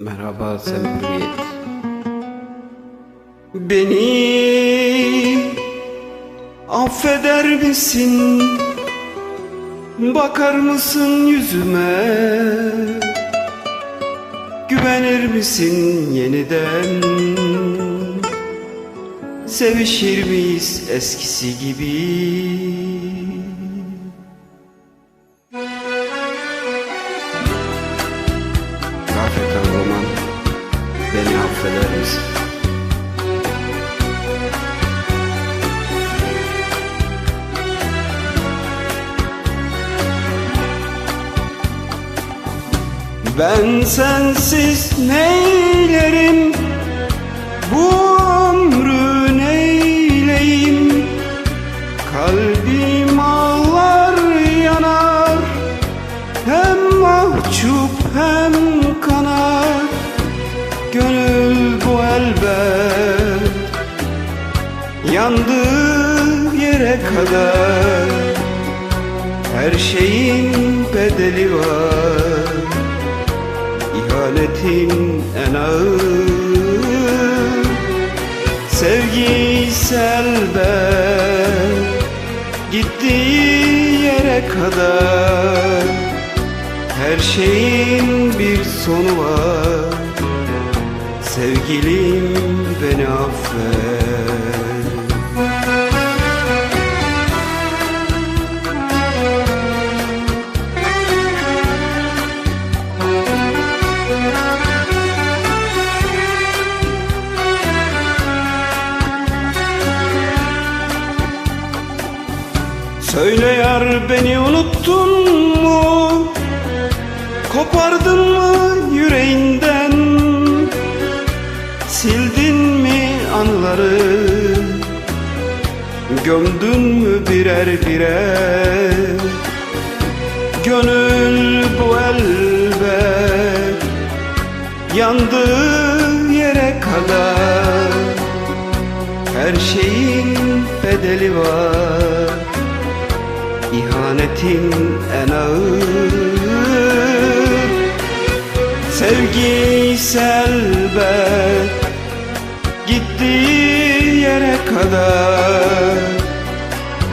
Merhaba Sembriyet Beni affeder misin? Bakar mısın yüzüme? Güvenir misin yeniden? Sevişir miyiz eskisi gibi? Misin? Ben sensiz neylerim Bu Yandığı yere kadar. Her şeyin bedeli var. İhanetin en ağır. Sevgi selbet Gittiği yere kadar. Her şeyin bir sonu var. Sevgilim beni affet Söyle yar beni unuttun mu? Kopardın mı yüreğinden? Sildin mi anıları? Gömdün mü birer birer? Gönül bu elbet Yandığı yere kadar Her şeyin bedeli var İhanetin en ağır. Sevgi selbet Gittiği yere kadar.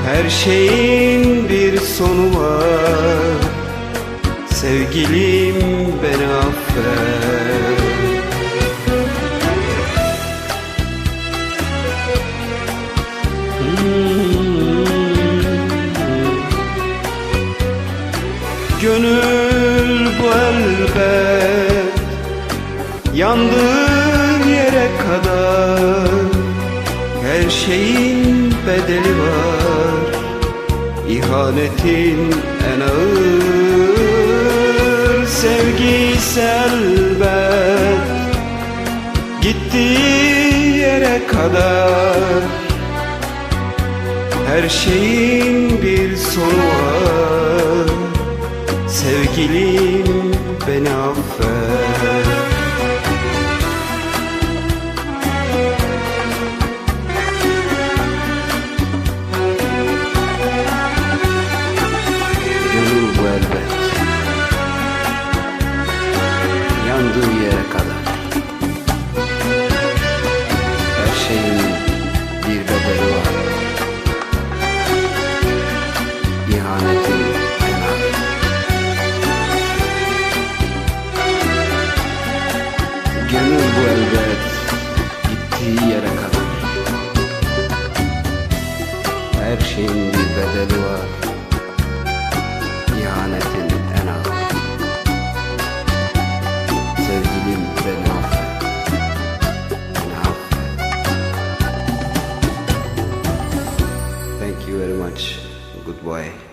Her şeyin bir sonu var. Sevgilim beni affet Gönül bu elbet. Yandığı yere kadar Her şeyin bedeli var. İhanetin en ağır Sevgi selbet Gittiği yere kadar Her şeyin bir sonu var Sevgilim beni affet. Gönül Yandığı yere kadar. Her şeyin bir bedeli var. İhanetin elbet gittiği yere kadar. Her şeyin bir bedeli var. İhanetin en ağır Sevgilim beni affet. Beni affet. Thank you very much. Goodbye.